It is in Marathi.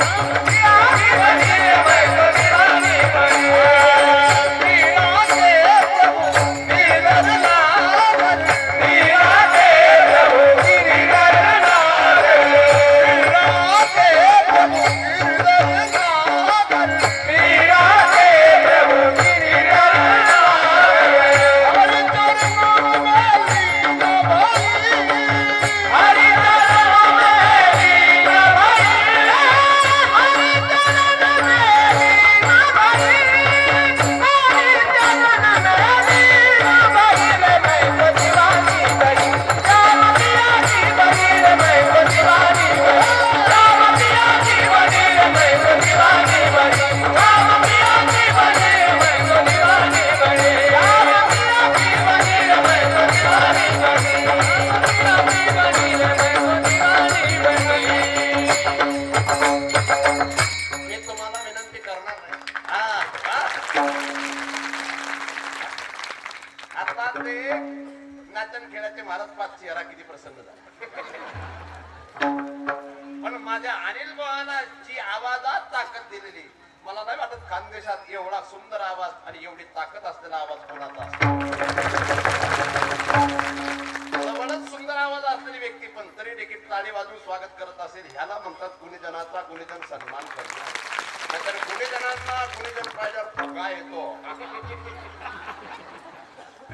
Come on. आता ते नाचन खेळाचे महाराज पाच चेहरा किती प्रसन्न झाला. पण माझ्या अनिल भावाना जी आवाजात ताकद दिलेली मला नाही वाटत खानदेशात एवढा सुंदर आवाज आणि एवढी ताकद असलेला आवाज कोणाचा असतो. सुंदर आवाज असलेली व्यक्ती पण तरी देखील टाळी वाजून स्वागत करत असेल ह्याला म्हणतात गुणीजनाचा गुणीजन सन्मान करणं नाहीतर गुणीजनांना गुणीजन काय येतो?